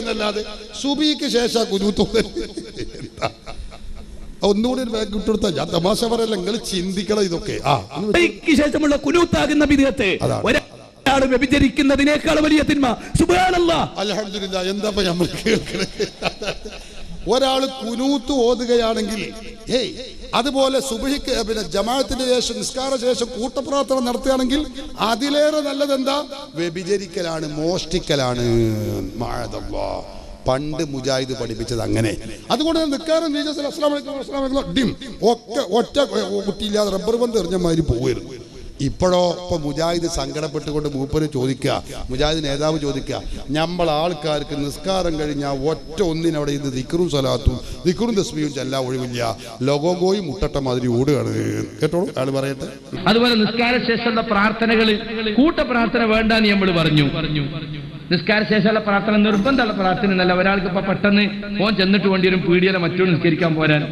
എന്നല്ലാതെ സുബിക്ക് ശേഷം കുനൂത്ത്? ഒന്നുകൂടി ഒരു ബാഗ് ഇട്ടുകൊടുത്താ ഞാൻ തമാശ പറയല്ല നിങ്ങൾ ചിന്തിക്കണം ഇതൊക്കെ. ആ ശേഷമുള്ള കുനൂത്താകുന്ന വിധത്തെ. ഒരാൾ വ്യഭിചരിക്കുന്നതിനേക്കാൾ വലിയ തിന്മ. സുബാനല്ലാ അൽഹംദുലില്ലാ എന്താ നമ്മൾ കേൾക്കണത് ഒരാൾ കുനൂത്ത് ഓതുകയാണെങ്കിൽ ഏയ് അതുപോലെ സുബഹിക്ക് പിന്നെ ജമാഅത്തിന്റെ ശേഷം നിസ്കാര ശേഷം കൂട്ടപ്രാർത്ഥന നടത്തുകയാണെങ്കിൽ അതിലേറെ നല്ലത് എന്താ വ്യഭിചരിക്കലാണ് മോഷ്ടിക്കലാണ്. മാഴതല്ലാ. പണ്ട് മുജാഹിദ് പഠിപ്പിച്ചത് അങ്ങനെ. അതുകൊണ്ട് വലൈക്കും ഡിം. ഒക്കെ ഒറ്റ കുട്ടിയില്ലാതെ റബ്ബർ ബന്ധം എറിഞ്ഞ മാതിരി പോകരുത് ഇപ്പോഴോ ഇപ്പൊ മുജാഹിദ് സങ്കടപ്പെട്ടുകൊണ്ട് മൂപ്പര് ചോദിക്കുക മുജാഹിദ് നേതാവ് ചോദിക്കുക നമ്മൾ ആൾക്കാർക്ക് നിസ്കാരം കഴിഞ്ഞാൽ ഒറ്റ ഒന്നിനവിടെ ഇത് ദിക്കറും സ്വലാത്തും ദിക്കറും തസ്മിയും ചെല്ലാ ഒഴിവില്ല. ലോകോഗോയും മുട്ടട്ട മാതിരി ഓടുകയാണ്. കേട്ടോളൂ ആൾ പറയട്ടെ. അതുപോലെ നിസ്കാര ശേഷമുള്ള പ്രാർത്ഥനകൾ കൂട്ട പ്രാർത്ഥന വേണ്ടെന്ന് നമ്മൾ പറഞ്ഞു പറഞ്ഞു. നിസ്കാര ശേഷമുള്ള പ്രാർത്ഥന നിർബന്ധമുള്ള പ്രാർത്ഥന എന്നല്ല. ഒരാൾക്ക് ഇപ്പൊ പെട്ടെന്ന് ഓൻ ചെന്നിട്ട് വേണ്ടി വരും പീടിയല മറ്റോ നിസ്കരിക്കാൻ പോരാൻ.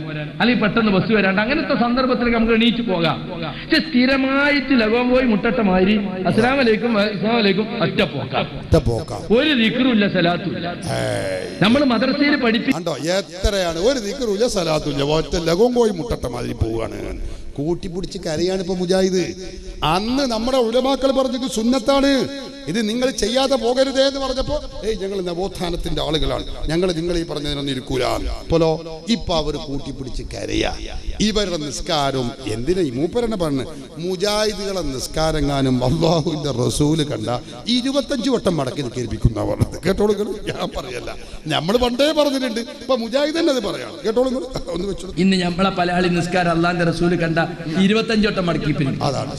അല്ലെങ്കിൽ പെട്ടെന്ന് ബസ് വരാണ്ട്. അങ്ങനത്തെ സന്ദർഭത്തിൽ നമുക്ക് എണീറ്റ് പോകാം. പക്ഷെ സ്ഥിരമായിട്ട് ലഗോം പോയി മുട്ടട്ട മാതിരി അസ്ലാമലേക്കും വലൈക്കും ഒറ്റ പോക്കാം. ഒരു ദിക്കറുമില്ല സലാത്തും നമ്മൾ മദ്രസയിൽ പഠിപ്പി കണ്ടോ എത്രയാണ്? ഒരു ദിക്കറുമില്ല സലാത്തുമില്ല ഒറ്റ പോയി മുട്ടട്ട മാതിരി പോവാണ്. കൂട്ടിപ്പിടിച്ച് കരയാണ് ഇപ്പൊ മുജാഹിദ്. അന്ന് നമ്മുടെ ഉലമാക്കൾ പറഞ്ഞത് സുന്നത്താണ്. ഇത് നിങ്ങൾ ചെയ്യാതെ പോകരുതേ എന്ന് പറഞ്ഞപ്പോ ഏയ് ഞങ്ങൾ നവോത്ഥാനത്തിന്റെ ആളുകളാണ്. ഞങ്ങൾ നിങ്ങൾ ഈ പറഞ്ഞതിനൊന്നും ഇരിക്കൂല. പോലോ ഇപ്പൊ അവർ കൂട്ടിപ്പിടിച്ച് കരയാ. ഇവരുടെ നിസ്കാരവും എന്തിനാ ഈ മൂപ്പരനെ പറഞ്ഞു? മുജാഹിദുകളെ നിസ്കാരങ്ങാനും അള്ളാഹുവിന്റെ റസൂൽ കണ്ട ഇരുപത്തഞ്ച് വട്ടം മടക്കി നിൽക്കേൽപ്പിക്കുന്ന പറഞ്ഞത് കേട്ടോളൂ ഞാൻ പറയല്ല. നമ്മൾ പണ്ടേ പറഞ്ഞിട്ടുണ്ട്. ഇപ്പൊ മുജാഹിദ് തന്നെ അത് പറയാണ്. കേട്ടോളൂ ഒന്ന് ഇന്ന് നമ്മളെ പല നിസ്കാരം അള്ളാന്റെ റസൂൽ കണ്ട ഇരുപത്തഞ്ചോട്ടം മടക്കി അതാണ്.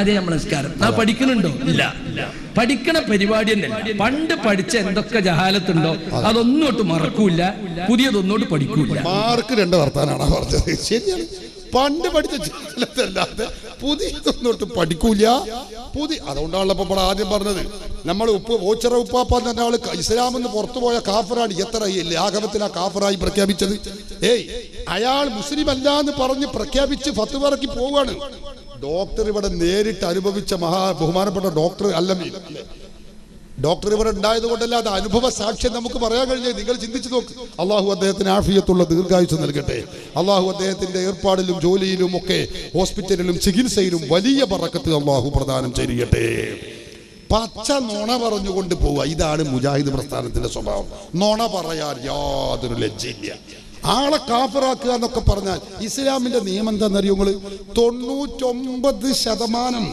ആദ്യം നമ്മൾ നിസ്കാരം. ആ പഠിക്കണുണ്ടോ? ഇല്ല. പഠിക്കണ പരിപാടി തന്നെ പണ്ട് പഠിച്ച എന്തൊക്കെ ജഹാലത്തുണ്ടോ അതൊന്നോട്ട് മറക്കൂല പുതിയതൊന്നോട്ട് പഠിക്കൂല മാർക്ക് രണ്ട് വർത്താനാണ് പറഞ്ഞത്? ശരിയാണ്. പണ്ട് പഠിച്ച പുതിയതൊന്നോട്ട് പഠിക്കൂല പുതിയ അതുകൊണ്ടാണല്ലോ ഇപ്പോൾ ആദ്യം പറഞ്ഞത്. നമ്മൾ ഉപ്പ് ഓച്ചിറ ഉപ്പാപ്പ എന്ന് പറഞ്ഞ ആൾ ഇസ്ലാമെന്ന് പുറത്തുപോയ പുറത്തു പോയ കാഫറാണ്. എത്ര ലാഘവത്തിൽ ആ കാഫറായി പ്രഖ്യാപിച്ചത്? ഏയ് അയാൾ മുസ്ലിം അല്ല എന്ന് പറഞ്ഞ് പ്രഖ്യാപിച്ച് ഫത്തുവറക്കി പോവാണ്. ഡോക്ടർ ഇവിടെ നേരിട്ട് അനുഭവിച്ച മഹാ ബഹുമാനപ്പെട്ട ഡോക്ടർ അല്ലമീൻ ഡോക്ടർ ഇവിടെ ഉണ്ടായത് കൊണ്ടല്ല അത് അനുഭവ സാക്ഷ്യം നമുക്ക് പറയാൻ കഴിഞ്ഞേ? നിങ്ങൾ ചിന്തിച്ചു നോക്ക്. അള്ളാഹു അദ്ദേഹത്തിന് ആഫിയത്തുള്ള ദീർഘായുസ് നൽകട്ടെ. അള്ളാഹു അദ്ദേഹത്തിന്റെ ഏർപ്പാടിലും ജോലിയിലും ഒക്കെ ഹോസ്പിറ്റലിലും ചികിത്സയിലും വലിയ പറക്കത്ത് അള്ളാഹു പ്രദാനം ചെയ്യട്ടെ. പച്ച നുണ പറഞ്ഞുകൊണ്ട് പോവുക. ഇതാണ് മുജാഹിദ് പ്രസ്ഥാനത്തിന്റെ സ്വഭാവം. നുണ പറയാൻ യാതൊരു ലജ്ജയില്ല. ആളെ കാഫറാക്കുക എന്നൊക്കെ പറഞ്ഞാൽ ഇസ്ലാമിന്റെ നിയമം എന്താണെന്നറിയോ നിങ്ങൾ തൊണ്ണൂറ്റൊമ്പത് ശതമാനം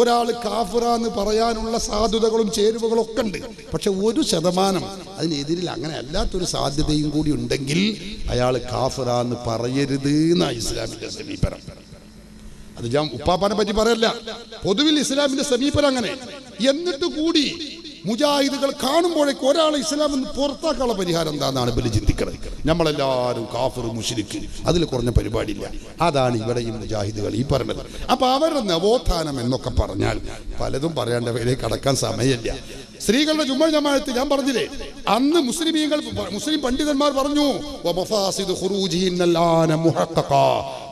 ഒരാൾ കാഫിറാന്ന് പറയാനുള്ള സാധ്യതകളും ചേരുവകളും ഒക്കെ ഉണ്ട്. പക്ഷെ ഒരു ശതമാനം അതിനെതിരിൽ അങ്ങനെ അല്ലാത്തൊരു സാധ്യതയും കൂടി ഉണ്ടെങ്കിൽ അയാൾ കാഫിറാന്ന് പറയരുത് എന്നാണ് ഇസ്ലാമിന്റെ സമീപനം. അത് ഞാൻ ഉപ്പാപ്പാനെ പറ്റി പറയല്ല. പൊതുവിൽ ഇസ്ലാമിന്റെ സമീപനം അങ്ങനെ. എന്നിട്ട് കൂടി മുജാഹിദുകൾ കാണുമ്പോഴേക്ക് ഒരാളെ ഇസ്ലാം എന്ന് പുറത്താക്കാനുള്ള പരിഹാരം എന്താണെന്നാണ് ഇവർ ചിന്തിക്കുന്നത് നമ്മളെല്ലാവരും കാഫർ മുഷിരിക്ക് അതിൽ കുറഞ്ഞ പരിപാടിയില്ല. അതാണ് ഇവിടെ ഈ മുജാഹിദുകൾ ഈ പറഞ്ഞത്. അപ്പൊ അവരുടെ നവോത്ഥാനം എന്നൊക്കെ പറഞ്ഞാൽ പലതും പറയേണ്ടവരെ കടക്കാൻ സമയമില്ല. സ്ത്രീകളുടെ ജുമ്മ ജമാഅത്ത് ഞാൻ പറഞ്ഞില്ലേ? അന്ന് മുസ്ലിമീങ്ങൾ മുസ്ലിം പണ്ഡിതന്മാർ പറഞ്ഞു.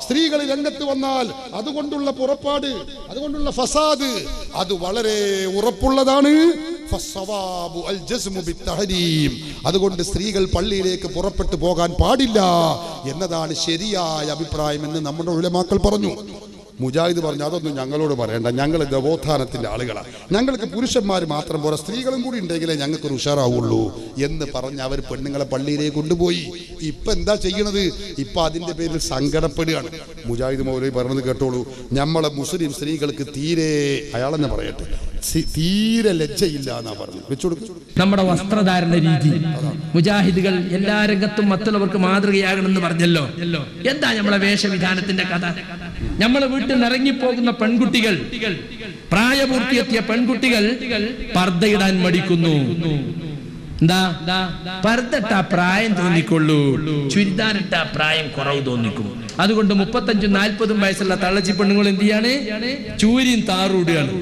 സ്ത്രീകൾ രംഗത്ത് വന്നാൽ അതുകൊണ്ടുള്ള പുറപ്പാട് അതുകൊണ്ടുള്ള ഫസാദ് അത് വളരെ ഉറപ്പുള്ളതാണ്. അതുകൊണ്ട് സ്ത്രീകൾ പള്ളിയിലേക്ക് പുറപ്പെട്ടു പോകാൻ പാടില്ല എന്നതാണ് ശരിയായ അഭിപ്രായം എന്ന് നമ്മുടെ ഉലമാക്കൾ പറഞ്ഞു. മുജാഹിദ് പറഞ്ഞു അതൊന്നും ഞങ്ങളോട് പറയണ്ട. ഞങ്ങൾ നവോത്ഥാനത്തിന്റെ ആളുകളാണ് ഞങ്ങൾക്ക് പുരുഷന്മാർ മാത്രം പോരാ. സ്ത്രീകളും കൂടി ഉണ്ടെങ്കിലേ ഞങ്ങൾക്കൊരു ഉഷാറാവുള്ളൂ എന്ന് പറഞ്ഞ് അവർ പെണ്ണുങ്ങളെ പള്ളിയിലേക്ക് കൊണ്ടുപോയി. ഇപ്പൊ എന്താ ചെയ്യണത്? ഇപ്പൊ അതിന്റെ പേരിൽ സങ്കടപ്പെടുകയാണ്. മുജാഹിദ് മൗലവി പറഞ്ഞത് കേട്ടോളൂ. നമ്മളെ മുസ്ലിം സ്ത്രീകൾക്ക് തീരെ അയാളെന്നെ പറയട്ടെ. തീരെ ലജ്ജയില്ല എന്നാ പറഞ്ഞു വെച്ചുകൊടുക്കും നമ്മുടെ വസ്ത്രധാരണ രീതി. മുജാഹിദുകൾ എല്ലാ രംഗത്തും മറ്റുള്ളവർക്ക് മാതൃകയാകണമെന്ന് പറഞ്ഞല്ലോ. എന്താ നമ്മളെ വേഷവിധാനത്തിന്റെ കഥ? നമ്മളെ വീട്ടിൽ നിന്ന് ഇറങ്ങിപ്പോകുന്ന പെൺകുട്ടികൾ പ്രായപൂർത്തിയെത്തിയ പെൺകുട്ടികൾ പർദ്ദയിടാൻ മടിക്കുന്നു. എന്താ? പർദ്ദട്ടാ പ്രായം തോന്നിക്കൊള്ളൂ. ചുരിദാറിട്ട പ്രായം കുറവ് തോന്നിക്കും. അതുകൊണ്ട് മുപ്പത്തഞ്ചും നാൽപ്പതും വയസ്സുള്ള തള്ളച്ചി പെണ്ണുങ്ങൾ എന്ത് ചെയ്യാണ്? ചൂരിയും താറൂടുകയാണ്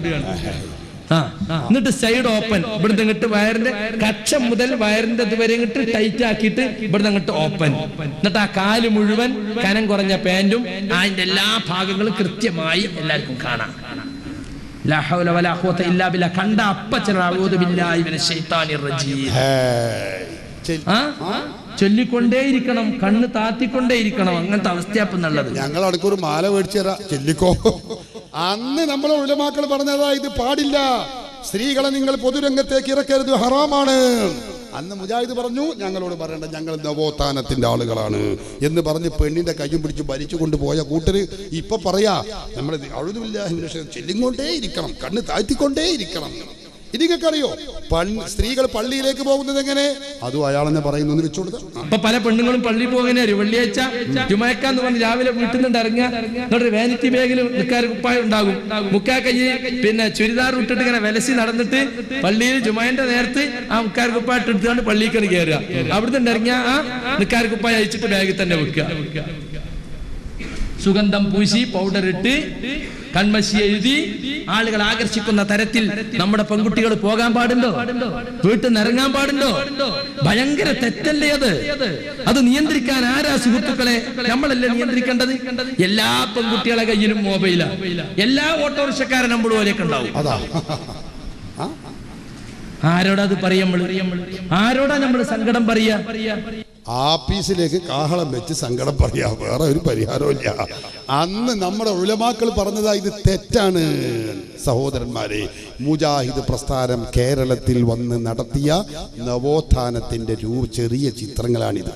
ആ എന്നിട്ട് സൈഡ് ഓപ്പൺ ഇവിടുന്ന് ഇങ്ങോട്ട് വയറിന്റെ കക്ഷം മുതൽ വയറിന്റെ ഇതുവരെ ഇങ്ങോട്ട് ടൈറ്റ് ആക്കിയിട്ട് ഇവിടുന്ന് അങ്ങോട്ട് ഓപ്പൺ എന്നിട്ട് ആ കാൽ മുഴുവൻ കനം കുറഞ്ഞ പാന്റും അതിന്റെ എല്ലാ ഭാഗങ്ങളും കൃത്യമായി എല്ലാവർക്കും കാണാം. കണ്ട ആ? ചൊല്ലിക്കൊണ്ടേയിരിക്കണം കണ്ണ് താത്തിക്കൊണ്ടേയിരിക്കണം അങ്ങനത്തെ അവസ്ഥയാപ്പെന്നുള്ളത് ഞങ്ങൾ അടുക്കൊരു മാല മേടിച്ചു തരാം. ചെല്ലിക്കോ. അന്ന് നമ്മളെ ഉലമാക്കൾ പറഞ്ഞതാ ഇത് പാടില്ല. സ്ത്രീകളെ നിങ്ങൾ പൊതുരംഗത്തേക്ക് ഇറക്കരുത്. ഹറാമാണ്. അന്ന് മുജാഹിദ് പറഞ്ഞു ഞങ്ങളോട് പറയണ്ട ഞങ്ങൾ നവോത്ഥാനത്തിന്റെ ആളുകളാണ്. എന്ന് പറഞ്ഞ് പെണ്ണിന്റെ കയ്യും പിടിച്ച് ഭരിച്ചു കൊണ്ടുപോയ കൂട്ടര് ഇപ്പൊ പറയാ നമ്മൾ അഴുതുമില്ല ചെല്ലിക്കൊണ്ടേ ഇരിക്കണം കണ്ണ് താഴ്ത്തിക്കൊണ്ടേ ഇരിക്കണം ഇതിങ്ങൊക്കെ അറിയോ സ്ത്രീകൾ പള്ളിയിലേക്ക് പോകുന്നത് എങ്ങനെ? അതും അയാളെന്നെ പറയുന്നു വെച്ചു കൊടുത്ത പല പെണ്ണുങ്ങളും പള്ളിയിൽ പോകുന്നവര് വെള്ളിയാഴ്ച ചുമയക്കാന്ന് പറഞ്ഞ് രാവിലെ വീട്ടിൽ നിന്ന് ഇറങ്ങുക. എന്നിട്ട് വാനിറ്റി ബാഗിൽ നിൽക്കാൻ കുപ്പായം ഉണ്ടാകും. മുക്കാ കൈ പിന്നെ ചുരിദാർ ഇട്ടിട്ട് ഇങ്ങനെ വിലസി നടന്നിട്ട് പള്ളിയിൽ ജുമായന്റെ നേരത്ത് ആ മുക്കാർ കുപ്പായിട്ട് എടുത്തുകൊണ്ട് പള്ളിക്ക് കയറുക. അവിടുന്ന് ഇറങ്ങിയ ആ നിക്കാർ കുപ്പായ അയച്ചിട്ട് ബാഗിൽ തന്നെ വെക്കുക. സുഗന്ധം പൂശി പൗഡർ ഇട്ട് കൺമശി എഴുതി ആളുകൾ ആകർഷിക്കുന്ന തരത്തിൽ നമ്മുടെ പെൺകുട്ടികൾ പോകാൻ പാടുണ്ടോ? വീട്ടിൽ നിന്ന് ഇറങ്ങാൻ പാടുണ്ടോ? ഭയങ്കര തെറ്റല്ലേ അത്? അത് നിയന്ത്രിക്കാൻ ആരാ സുഹൃത്തുക്കളെ? നമ്മളല്ലേ നിയന്ത്രിക്കേണ്ടത്? എല്ലാ പെൺകുട്ടികളെ കയ്യിലും മൊബൈലാ. എല്ലാ ഓട്ടോറിക്ഷക്കാരെ നമ്പർ പോലെയൊക്കെ ഉണ്ടാവും. അതാ. ആരോടാ അത് പറയാ നമ്മൾ ആരോടാ നമ്മൾ സങ്കടം പറയാ? ആപ്പീസിലേക്ക് കാഹളം വെച്ച് സങ്കടം പറയാ. വേറെ ഒരു പരിഹാരവും ഇല്ല അന്ന് നമ്മുടെ ഉലമാക്കൾ പറഞ്ഞതാ ഇത് തെറ്റാണ്. സഹോദരന്മാരെ മുജാഹിദ് പ്രസ്ഥാനം കേരളത്തിൽ വന്ന് നടത്തിയ നവോത്ഥാനത്തിന്റെ ചെറിയ ചിത്രങ്ങളാണിത്.